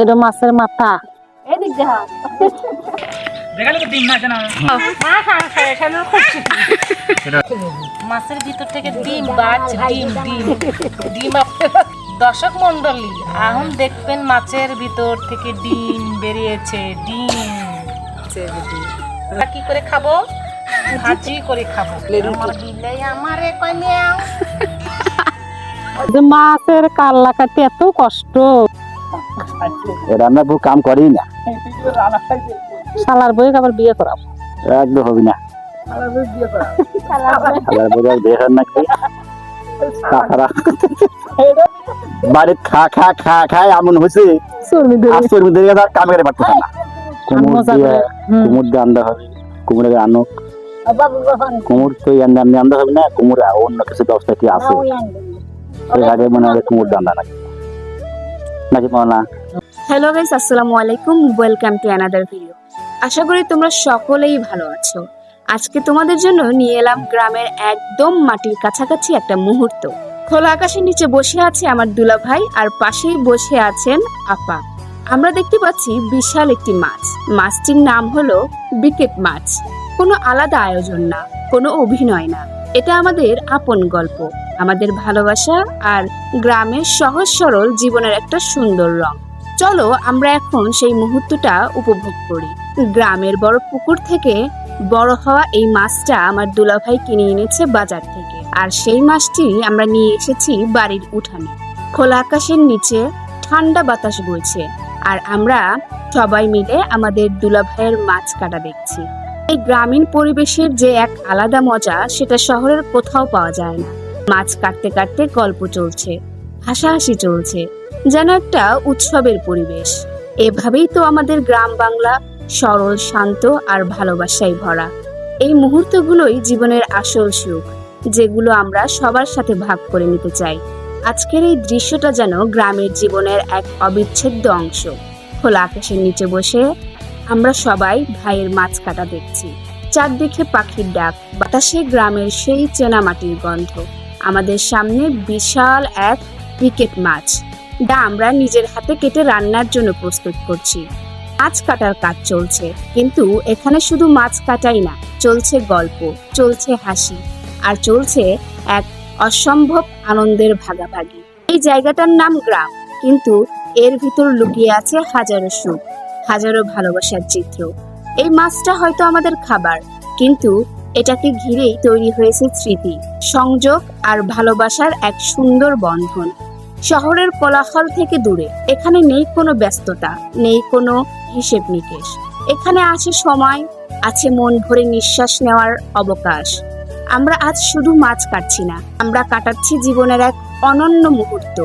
এটা মাছের মাথা। এদিক দেখা দেখালে তো ডিম না? কেন মাছের ভিতর থেকে ডিম বাজ ডিম ডিম। ডিম দর্শক মন্ডলী এখন দেখবেন মাছের ভিতর থেকে ডিম বেরিয়েছে ডিম। কি করে খাব? ভাজি করে খাব। আমার আমারে কইলে মাছের কাল্লা কাটতে এত কষ্ট। রান্না বউ কাম করেই না। শালার বই আবার বিয়ে করাম একদম হবি না। বাড়ির খা খা খা খায় এমন হয়েছে কাম করে পারতেছে না। কুমুর দিয়ে কুমুর দিয়ে আন্দা হবে। কুমুরের আনুক। কুমুর তো এমনি আন্দা হবে না। কুমুর অন্য কিছু ব্যবস্থা কি আছে? এই আগে মনে হয় কুমুর দান্দা নাকি? নাকি না? হ্যালো গাইস আসসালামু আলাইকুম ওয়েলকাম টু অ্যানাদার ভিডিও আশা করি তোমরা সকলেই ভালো আছো। আজকে তোমাদের জন্য নিয়ে এলাম গ্রামের একদম মাটির কাছাকাছি একটা মুহূর্ত। খোলা আকাশের নিচে বসে আছে আমার দুলা ভাই আর পাশেই বসে আছেন আপা। আমরা দেখতে পাচ্ছি বিশাল একটি মাছ। মাছটির নাম হলো বিকেট মাছ। কোনো আলাদা আয়োজন না, কোনো অভিনয় না। এটা আমাদের আপন গল্প, আমাদের ভালোবাসা আর গ্রামের সহজ সরল জীবনের একটা সুন্দর রং। চলো আমরা এখন সেই মুহূর্তটা উপভোগ করি। গ্রামের বড় পুকুর থেকে বড় হওয়া এই মাছটা আমার দুলাভাই কিনে এনেছে বাজার থেকে। আর সেই মাছটি আমরা নিয়ে এসেছি বাড়ির উঠানে। খোলা আকাশের নিচে ঠান্ডা বাতাস বইছে। আর আমরা সবাই মিলে আমাদের দুলাভাইয়ের মাছ কাটা দেখছি। এই গ্রামীণ পরিবেশের যে এক আলাদা মজা, সেটা শহরের কোথাও পাওয়া যায় না। মাছ কাটতে কাটতে গল্প চলছে, হাসাহাসি চলছে। যেন একটা উৎসবের পরিবেশ। এভাবেই তো আমাদের গ্রাম বাংলা সরল, শান্ত আর ভালোবাসায় ভরা। এই মুহূর্তগুলোই জীবনের আসল সুখ, যেগুলো আমরা সবার সাথে ভাগ করে নিতে চাই। আজকের এই দৃশ্যটা যেন গ্রামের জীবনের এক অবিচ্ছেদ্য অংশ। খোলা আকাশের নিচে বসে আমরা সবাই ভাইয়ের মাছ কাটা দেখছি। চারদিকে পাখির ডাক, বাতাসে গ্রামের সেই চেনা মাটির গন্ধ। আমাদের সামনে বিশাল এক ক্রিকেট মাছ যা আমরা নিজের হাতে কেটে রান্নার জন্য প্রস্তুত করছি। মাছ কাটার কাজ চলছে, কিন্তু এখানে শুধু মাছ কাটাই না, চলছে গল্প, চলছে হাসি, আর চলছে এক অসম্ভব আনন্দের ভাগাভাগি। এই জায়গাটার নাম গ্রাম, কিন্তু এর ভিতর লুকিয়ে আছে হাজারো সুখ, হাজারো ভালোবাসার চিত্র। এই মাছটা হয়তো আমাদের খাবার, কিন্তু এটাকে ঘিরেই তৈরি হয়েছে স্মৃতি, সংযোগ আর ভালোবাসার এক সুন্দর বন্ধন। শহরের কোলাহল থেকে দূরে। এখানে নেই কোনো ব্যস্ততা, নেই কোনো হিসেব নিকেশ। এখানে আছে সময়, আছে মন ভরে নিঃশ্বাস নেওয়ার অবকাশ। আমরা আজ শুধু মাছ কাটছি না, আমরা কাটাচ্ছি জীবনের এক অনন্য মুহূর্ত।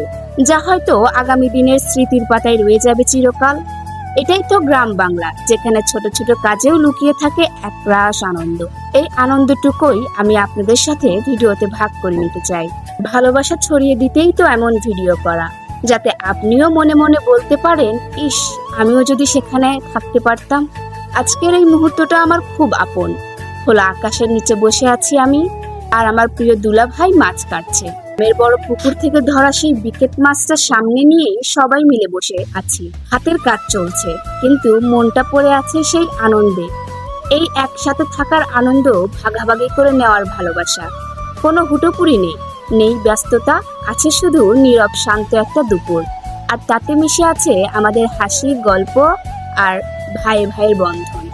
যা হয়তো আগামী দিনের স্মৃতির পাতায় রয়ে যাবে চিরকাল। এটাই তো গ্রাম বাংলা, যেখানে ছোট ছোট কাজেও লুকিয়ে থাকে এক একরাশ আনন্দ। এই আনন্দটুকুই আমি আপনাদের সাথে ভিডিওতে ভাগ করে নিতে চাই। ভালোবাসা ছড়িয়ে দিতেই তো এমন ভিডিও করা, যাতে আপনিও মনে মনে বলতে পারেন, ইস, আমিও যদি সেখানে থাকতে পারতাম। আজকের এই মুহূর্তটা আমার খুব আপন। খোলা আকাশের নিচে বসে আছি আমি, আর আমার প্রিয় দুলা ভাই মাছ কাটছে। মের বড় পুকুর থেকে ধরা সেই বিকেট মাছটা সামনে নিয়ে সবাই মিলে বসে আছি। হাতের কাজ চলছে, কিন্তু মনটা পড়ে আছে সেই আনন্দে। এই একসাথে থাকার আনন্দ ভাগাভাগি করে নেওয়ার ভালোবাসা। কোনো হুটোপুরি নেই নেই ব্যস্ততা, আছে শুধু নীরব শান্ত একটা দুপুর। আর তাতে মিশে আছে আমাদের হাসি গল্প আর ভাই ভাইয়ের বন্ধন।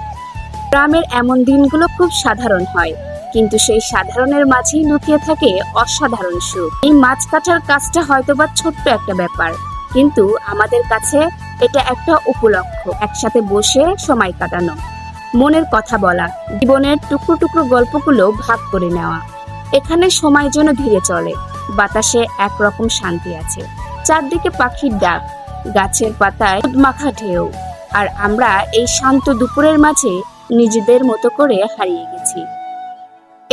গ্রামের এমন দিনগুলো খুব সাধারণ হয়। কিন্তু সেই সাধারণের মাঝেই লুকিয়ে থাকে অসাধারণ সুখ। এই মাছ কাটার কাজটা হয়তোবা ছোট্ট একটা ব্যাপার, কিন্তু আমাদের কাছে এটা একটা উপলক্ষ, একসাথে বসে সময় কাটানো। মনের কথা বলা, জীবনের টুকরো টুকরো গল্পগুলো ভাগ করে নেওয়া। এখানে সময় যেন ধীরে চলে, বাতাসে একরকম শান্তি আছে। চারদিকে পাখির ডাক, গাছের পাতায় মাখা ঢেউ, আর আমরা এই শান্ত দুপুরের মাঝে নিজেদের মতো করে হারিয়ে গেছি।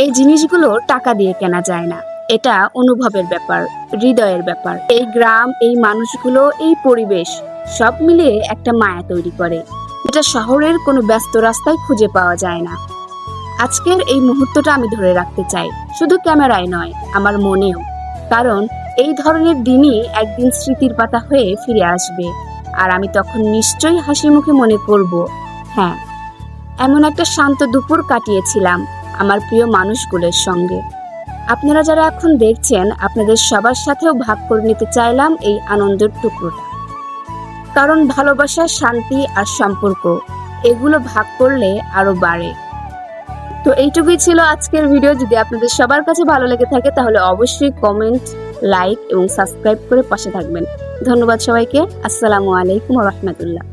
এই জিনিসগুলো টাকা দিয়ে কেনা যায় না। এটা অনুভবের ব্যাপার, হৃদয়ের ব্যাপার। এই গ্রাম, এই মানুষগুলো, এই পরিবেশ, সব মিলিয়ে একটা মায়া তৈরি করে। এটা শহরের কোনো ব্যস্ত রাস্তায় খুঁজে পাওয়া যায় না। আজকের এই মুহূর্তটা আমি ধরে রাখতে চাই। শুধু ক্যামেরায় নয়, আমার মনেও। কারণ এই ধরনের দিনই একদিন স্মৃতির পাতা হয়ে ফিরে আসবে। আর আমি তখন নিশ্চয়ই হাসি মুখে মনে করব হ্যাঁ এমন একটা শান্ত দুপুর কাটিয়েছিলাম। আমার প্রিয় মানুষগুলোর সঙ্গে। আপনারা যারা এখন দেখছেন, আপনাদের সবার সাথেও ভাগ করে নিতে চাইলাম এই আনন্দের টুকরোটা। কারণ ভালোবাসা, শান্তি আর সম্পর্ক, এগুলো ভাগ করলে আরও বাড়ে। তো এইটুকুই ছিল আজকের ভিডিও। যদি আপনাদের সবার কাছে ভালো লেগে থাকে, তাহলে অবশ্যই কমেন্ট, লাইক এবং সাবস্ক্রাইব করে পাশে থাকবেন। ধন্যবাদ সবাইকে। আসসালামু আলাইকুম রহমতুল্লাহ।